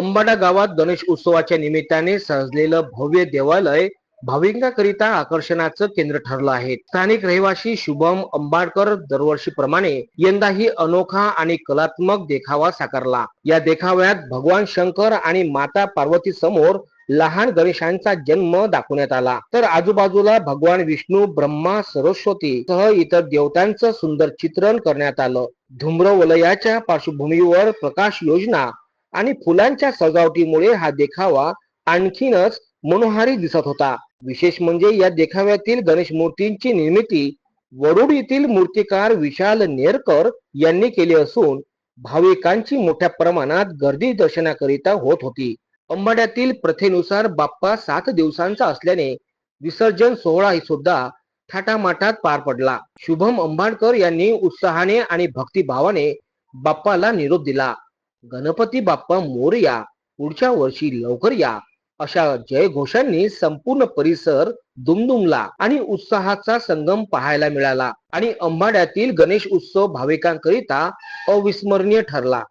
अंबाडा गावात गणेश उत्सवाच्या निमित्ताने सजलेलं भव्य देवालय भाविकांकरिता आकर्षणाचं केंद्र ठरलं आहे. स्थानिक रहिवासी शुभम अंबाडकर दरवर्षीप्रमाणे यंदाही अनोखा आणि कलात्मक देखावा साकारला. या देखाव्यात भगवान शंकर आणि माता पार्वती समोर लहान गणेशांचा जन्म दाखवण्यात आला. तर आजूबाजूला भगवान विष्णू ब्रह्मा सरस्वती सह इतर देवतांचं सुंदर चित्रण करण्यात आलं. धूम्र वलयाच्या पार्श्वभूमीवर प्रकाश योजना आणि फुलांच्या सजावटीमुळे हा देखावा आणखीनच मनोहारी दिसत होता. विशेष म्हणजे या देखाव्यातील गणेश मूर्तींची निर्मिती वरुड येथील मूर्तिकार विशाल नेरकर यांनी केली असून भाविकांची मोठ्या प्रमाणात गर्दी दर्शनाकरिता होत होती. अंबाड्यातील प्रथेनुसार बाप्पा सात दिवसांचा असल्याने विसर्जन सोहळा सुद्धा थाटामाटात पार पडला. शुभम अंबाडकर यांनी उत्साहाने आणि भक्तिभावाने बाप्पाला निरोप दिला. गणपती बाप्पा मोरया पुढच्या वर्षी लवकर या अशा जयघोषांनी संपूर्ण परिसर दुमदुमला आणि उत्साहाचा संगम पाहायला मिळाला आणि अंबाड्यातील गणेश उत्सव भाविकांकरिता अविस्मरणीय ठरला.